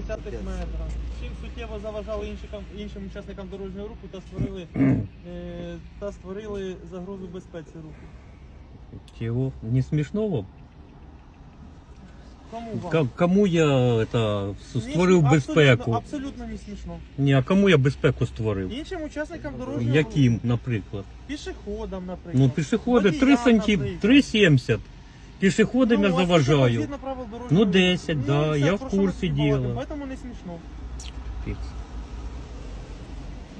0,2 метра. Чим суттєво заважали іншим, іншим учасникам дорожнього руху та створили, е, та створили загрозу безпеці руху. Чего? Не смешно вам? Кому вам? Ка- Кому я это, с- Ні, створив абсолютно- безпеку? Абсолютно не смішно. Ні, а кому я безпеку створив? Іншим учасникам дорожнього Яким, наприклад? Пішоходам, наприклад. Ну, пішоходи Водіям, 3 санті... наприклад. 3,70. Пішоходам я Ну, вас заважаю. Ну, руху. 10, да, я в курсі діла. Поэтому не смішно. Фікс.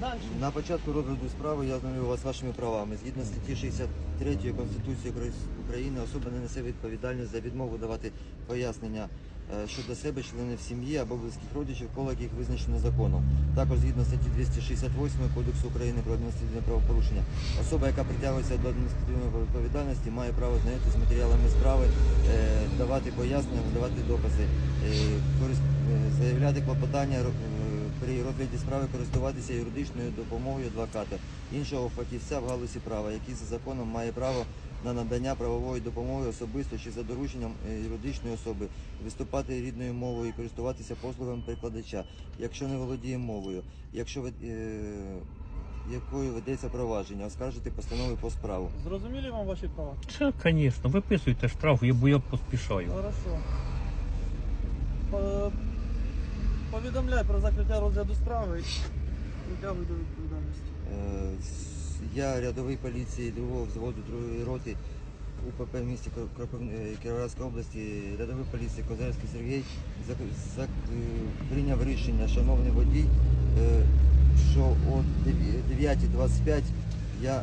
Далі. На початку розгляду справи я ознайомлю вас з вашими правами. Згідно статті 63 Конституції України, особа не несе відповідальність за відмову давати пояснення е, щодо себе, членів сім'ї або близьких родичів, коло яких визначено законом. Також згідно статті 268 Кодексу України про адміністративне правопорушення, особа, яка притягується до адміністративної відповідальності, має право знайомитися з матеріалами справи, е, давати пояснення, надавати докази, е, заявляти клопотання при розгляді справи користуватися юридичною допомогою адвоката, іншого фахівця в галузі права, який за законом має право на надання правової допомоги особисто чи за дорученням е, юридичної особи, виступати рідною мовою і користуватися послугами перекладача, якщо не володіє мовою, якщо ви- е, якою ведеться провадження, оскаржити постанови по справу. Зрозуміли вам ваші права? Це, звісно, виписуйте штраф, бо я поспішаю. Хорошо. По- Повідомляй про закриття розгляду справи і притягуй до відповідальності. Е, Я рядовий поліції другого взводу другої роти УПП в місті е, Кіровоградської області, рядовий поліції Козарський Сергій зак- прийняв рішення, шановний водій, е, що о 9.25 я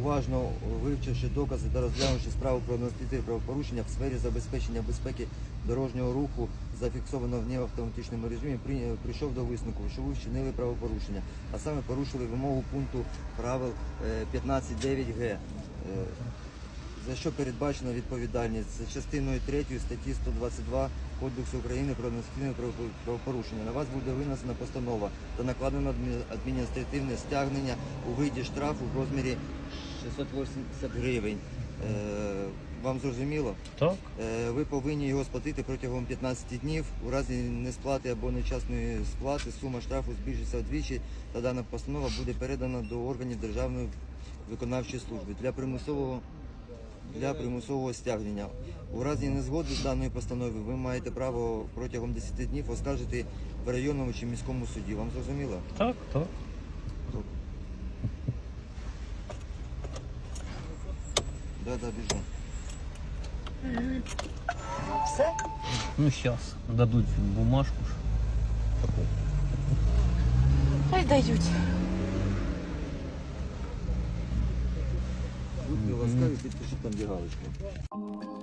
уважно вивчивши докази та розглянувши справу про адміністративне правопорушення в сфері забезпечення безпеки дорожнього руху, зафіксовано в неавтоматичному режимі, прийшов до висновку, що ви вчинили правопорушення, а саме порушили вимогу пункту правил е, 15.9 г. е, За що передбачена відповідальність за частиною 3 статті 122 Кодексу України про адміністративне право- правопорушення. На вас буде винесена постанова та накладено адміністративне стягнення у виді штрафу в розмірі 680 гривень. Е, Вам зрозуміло? Так? Е, Ви повинні його сплатити протягом 15 днів. У разі несплати або нечасної сплати сума штрафу збільшиться вдвічі та дана постанова буде передана до органів Державної виконавчої служби для примусового для примусового стягнення. У разі незгоди з даною постановою ви маєте право протягом 10 днів оскаржити в районному чи міському суді. Вам зрозуміло? Так, так. Да, да, біжу. Все? Ну, сейчас. Дадут бумажку. Хай дають. Будьте ласкаві, підпишіть там де галочку.